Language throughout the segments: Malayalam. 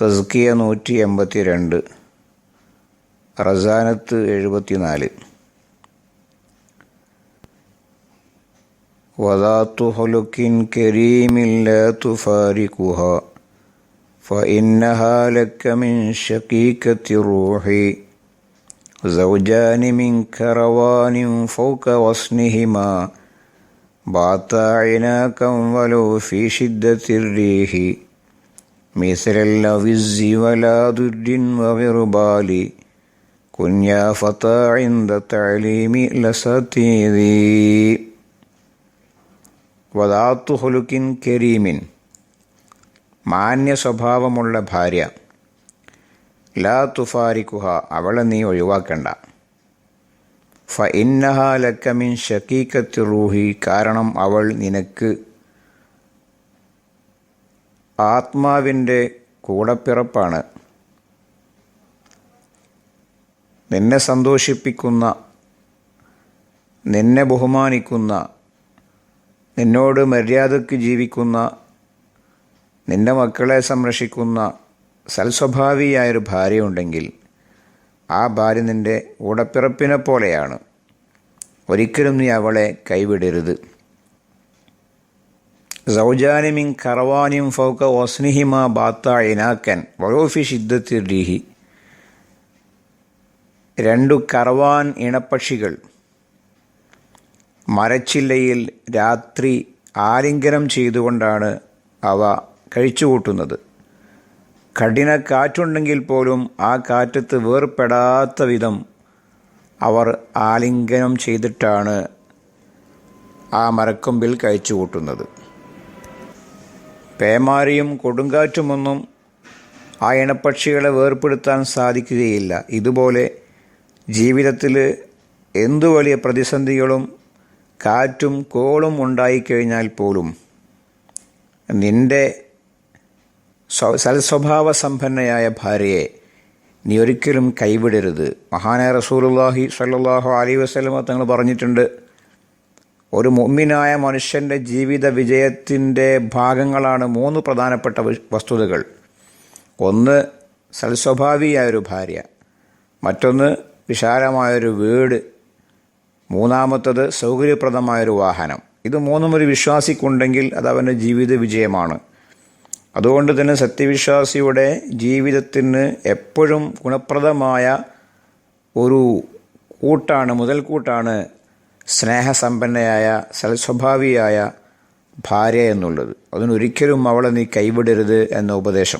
തസ്കിയ നൂറ്റി എൺപത്തി രണ്ട് റസാനത്ത് എഴുപത്തിനാല് വദാത്തു ഹുലുക്കിൻ കരീമിൻ ലാ തുഫാരിഖുഹ فإنها لك من شقيقة الروح زوجان من كروان فوق وصنهما باتا عناكا ولو في شدة الريح مثل اللوز ولا ضد وغربال كن يا فتى عند تعليم لساتيذي وذات خلق كريم മാന്യ സ്വഭാവമുള്ള ഭാര്യ ലാ തുഫാരിക്കുഹ അവളെ നീ ഒഴിവാക്കണ്ട ഫ ഇന്നഹ ലക്കമിൻ ഷക്കീക്കത്തി റൂഹി കാരണം അവൾ നിനക്ക് ആത്മാവിന്റെ കൂടപ്പിറപ്പാണ്. നിന്നെ സന്തോഷിപ്പിക്കുന്ന നിന്നെ ബഹുമാനിക്കുന്ന നിന്നോട് മര്യാദയ്ക്ക് ജീവിക്കുന്ന നിന്റെ മക്കളെ സംരക്ഷിക്കുന്ന സൽസ്വഭാവിയായൊരു ഭാര്യയുണ്ടെങ്കിൽ ആ ഭാര്യ നിന്റെ ഉടപ്പിറപ്പിനെ പോലെയാണ്. ഒരിക്കലും നീ അവളെ കൈവിടരുത്. സൗജാനിമിൻ കറവാനിം ഫൗക്ക വസ്നിഹിമ ബാത്ത ഇനാക്കൻ വലോഫി ഷിദ്ദത്തിരീഹി രണ്ടു കറവാൻ ഇണപ്പക്ഷികൾ മരച്ചില്ലയിൽ രാത്രി ആലിംഗനം ചെയ്തുകൊണ്ടാണ് അവ കഴിച്ചുകൂട്ടുന്നത്. കഠിന കാറ്റുണ്ടെങ്കിൽ പോലും ആ കാറ്റത്ത് വേർപ്പെടാത്ത വിധം അവർ ആലിംഗനം ചെയ്തിട്ടാണ് ആ മരക്കൊമ്പിൽ കഴിച്ചു കൂട്ടുന്നത് പേമാരിയും കൊടുങ്കാറ്റുമൊന്നും ആ ഇണപ്പക്ഷികളെ വേർപ്പെടുത്താൻ സാധിക്കുകയില്ല. ഇതുപോലെ ജീവിതത്തിൽ എന്തു വലിയ പ്രതിസന്ധികളും കാറ്റും കോളും ഉണ്ടായിക്കഴിഞ്ഞാൽ പോലും നിന്റെ സൽസ്വഭാവ സമ്പന്നയായ ഭാര്യയെ നീ ഒരിക്കലും കൈവിടരുത്. മഹാനായ റസൂലുള്ളാഹി സല്ലാഹു അലൈ വസ്ലമ തങ്ങൾ പറഞ്ഞിട്ടുണ്ട് ഒരു മുമ്മിനായ മനുഷ്യന്റെ ജീവിത വിജയത്തിന്റെ ഭാഗങ്ങളാണ് മൂന്ന് പ്രധാനപ്പെട്ട വസ്തുതകൾ. ഒന്ന് സൽസ്വഭാവിയായൊരു ഭാര്യ. മറ്റൊന്ന് വിശാലമായൊരു വീട്. മൂന്നാമത്തത് സൗകര്യപ്രദമായൊരു വാഹനം. ഇത് മൂന്നും ഒരു വിശ്വാസിക്കുണ്ടെങ്കിൽ അത് അവന്റെ ജീവിത വിജയമാണ്. അതുകൊണ്ട് തന്നെ സത്യവിശ്വാസിയുടെ ജീവിതത്തിന് എപ്പോഴും ഗുണപ്രദമായ ഒരു കൂട്ടാണ് മുതൽക്കൂട്ടാണ് സ്നേഹസമ്പന്നയായ സൽസ്വഭാവിയായ ഭാര്യ എന്നുള്ളത്. അതിനൊരിക്കലും അവളെ നീ കൈവിടരുത് എന്ന ഉപദേശം.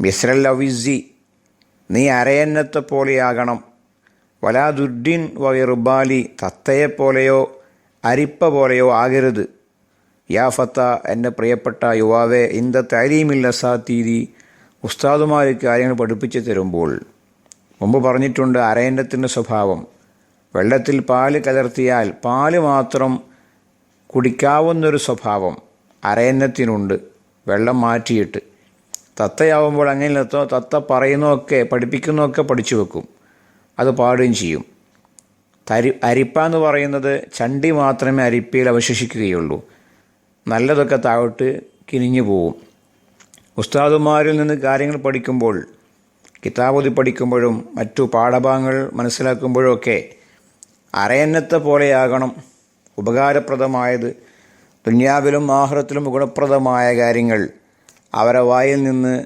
മിസ്രൽ ലവിസി നീ അരയന്നത്തെ പോലെയാകണം. വലാ ദുർഡിൻ വയറുബാലി തത്തയെപ്പോലെയോ അരിപ്പ പോലെയോ ആകരുത്. യാ ഫത്ത എന്റെ പ്രിയപ്പെട്ട യുവാവെ ഇന്ത തരീമില്ല സാത്തീതി ഉസ്താദുമാർ കാര്യങ്ങൾ പഠിപ്പിച്ചു തരുമ്പോൾ. മുമ്പ് പറഞ്ഞിട്ടുണ്ട് അരയന്നത്തിന്റെ സ്വഭാവം. വെള്ളത്തിൽ പാൽ കലർത്തിയാൽ പാൽ മാത്രം കുടിക്കാവുന്നൊരു സ്വഭാവം അരയന്നത്തിനുണ്ട്. വെള്ളം മാറ്റിയിട്ട്. തത്തയാവുമ്പോൾ അങ്ങനെ തത്ത പറയുന്നതൊക്കെ പഠിപ്പിക്കുന്നതൊക്കെ പഠിച്ചു വെക്കും. അത് പാടുകയും ചെയ്യും. തരി അരിപ്പ എന്ന് പറയുന്നത് ചണ്ടി മാത്രമേ അരിപ്പയിൽ അവശേഷിക്കുകയുള്ളൂ. നല്ലതൊക്കെ താഴോട്ട് കിനിഞ്ഞു പോവും. ഉസ്താദുമാരിൽ നിന്ന് കാര്യങ്ങൾ പഠിക്കുമ്പോൾ കിതാബുതി പഠിക്കുമ്പോഴും മറ്റു പാഠഭാഗങ്ങൾ മനസ്സിലാക്കുമ്പോഴും ഒക്കെ അരയന്നത്തെ പോലെയാകണം. ഉപകാരപ്രദമായത് ദുന്യാവിലും ആഹ്റത്തിലും ഗുണപ്രദമായ കാര്യങ്ങൾ. അവരെ വായിൽ നിന്ന്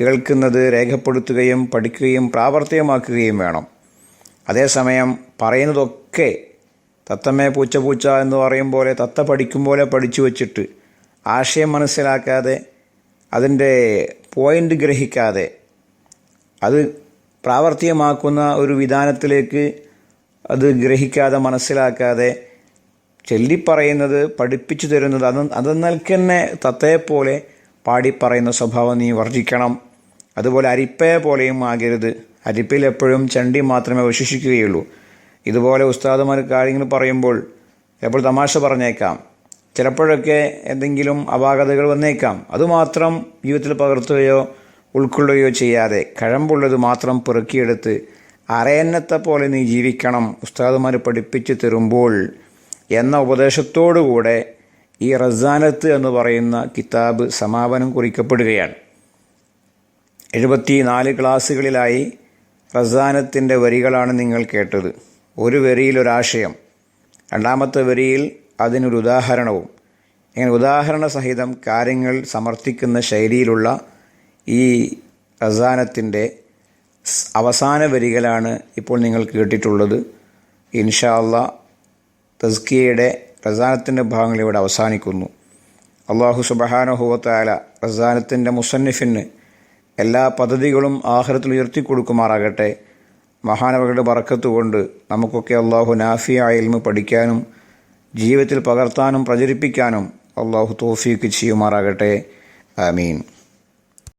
കേൾക്കുന്നത് രേഖപ്പെടുത്തുകയും പഠിക്കുകയും പ്രാവർത്തികമാക്കുകയും വേണം. അതേസമയം പറയുന്നതൊക്കെ തത്തമ്മേ പൂച്ച പൂച്ച എന്ന് പറയും പോലെ തത്ത പഠിക്കും പോലെ പഠിച്ചു വച്ചിട്ട് ആശയം മനസ്സിലാക്കാതെ അതിന്റെ പോയിന്റ് ഗ്രഹിക്കാതെ അത് പ്രാവർത്തികമാക്കുന്ന ഒരു വിധാനത്തിലേക്ക് അത് ഗ്രഹിക്കാതെ മനസ്സിലാക്കാതെ ചൊല്ലിപ്പറയുന്നത് പഠിപ്പിച്ചു തരുന്നത് അത് അത് തന്നെ തത്തയെപ്പോലെ പാടിപ്പറയുന്ന സ്വഭാവം നീ വർജിക്കണം. അതുപോലെ അരിപ്പയെ പോലെയും ആകരുത്. അരിപ്പിൽ എപ്പോഴും ചണ്ടി മാത്രമേ അവശേഷിക്കുകയുള്ളൂ. ഇതുപോലെ ഉസ്താദുമാർ കാര്യങ്ങൾ പറയുമ്പോൾ ചിലപ്പോൾ തമാശ പറഞ്ഞേക്കാം. ചിലപ്പോഴൊക്കെ എന്തെങ്കിലും അപാകതകൾ വന്നേക്കാം. അതുമാത്രം ജീവിതത്തിൽ പകർത്തുകയോ ഉൾക്കൊള്ളുകയോ ചെയ്യാതെ കഴമ്പുള്ളത് മാത്രം പെറുക്കിയെടുത്ത് അരയന്നത്തെ പോലെ നീ ജീവിക്കണം. ഉസ്താദുമാർ പഠിപ്പിച്ചു തരുമ്പോൾ എന്ന ഉപദേശത്തോടുകൂടെ ഈ റസാനത്ത് എന്ന് പറയുന്ന കിതാബ് സമാപനം കുറിക്കപ്പെടുകയാണ്. എഴുപത്തി നാല് ക്ലാസ്സുകളിലായി റസാനത്തിന്റെ വരികളാണ് നിങ്ങൾ കേട്ടത്. ഒരു വരിയിൽ ഒരാശയം രണ്ടാമത്തെ വരിയിൽ അതിനൊരു ഉദാഹരണവും. ഇങ്ങനെ ഉദാഹരണ സഹിതം കാര്യങ്ങൾ സമർത്ഥിക്കുന്ന ശൈലിയിലുള്ള ഈ റസാനത്തിന്റെ അവസാന വരികളാണ് ഇപ്പോൾ നിങ്ങൾ കേട്ടിട്ടുള്ളത്. ഇൻഷാ തസ്കിയയുടെ റസാനത്തിന്റെ ഭാഗങ്ങൾ ഇവിടെ അവസാനിക്കുന്നു. അള്ളാഹു സുബഹാനുഹുവത്തായ റസാനത്തിന്റെ മുസന്നിഫിന് എല്ലാ പദ്ധതികളും ആഹ്റത്തിൽ ഉയർത്തിക്കൊടുക്കുമാറാകട്ടെ. മഹാനവകളുടെ ബറക്കത്ത് കൊണ്ട് നമുക്കൊക്കെ അള്ളാഹു നാഫിയ ഇൽമ പഠിക്കാനും ജീവിതത്തിൽ പകർത്താനും പ്രചരിപ്പിക്കാനും അള്ളാഹു തോഫീക്ക് ചെയ്യുമാറാകട്ടെ. ആമീൻ.